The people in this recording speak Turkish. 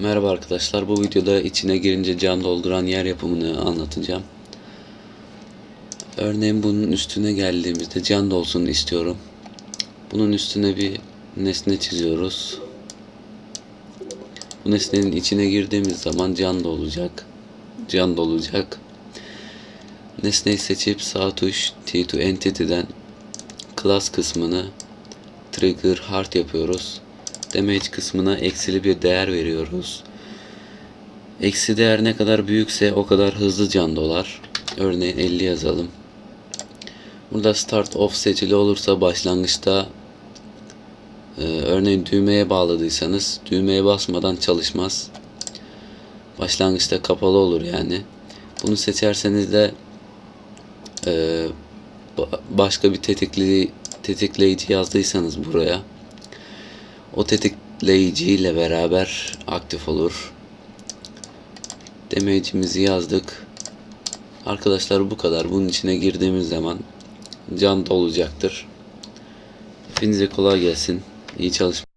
Merhaba arkadaşlar. Bu videoda içine girince can dolduran yer yapımını anlatacağım. Örneğin bunun üstüne geldiğimizde can dolsun istiyorum. Bunun üstüne bir nesne çiziyoruz. Bu nesnenin içine girdiğimiz zaman can dolacak. Can dolacak. Nesneyi seçip sağ tuş T2 Entity'den class kısmını trigger hard yapıyoruz. Damage kısmına eksili bir değer veriyoruz. Eksi değer ne kadar büyükse o kadar hızlı can dolar. Örneğin 50 yazalım. Burada start off seçili olursa başlangıçta e, örneğin düğmeye bağladıysanız düğmeye basmadan çalışmaz. Başlangıçta kapalı olur yani. Bunu seçerseniz de e, ba- başka bir tetikli, tetikleyici yazdıysanız buraya o tetikleyici ile beraber aktif olur. Damage'imizi yazdık. Arkadaşlar bu kadar. Bunun içine girdiğimiz zaman can dolacaktır. Hepinize kolay gelsin. İyi çalışmalar.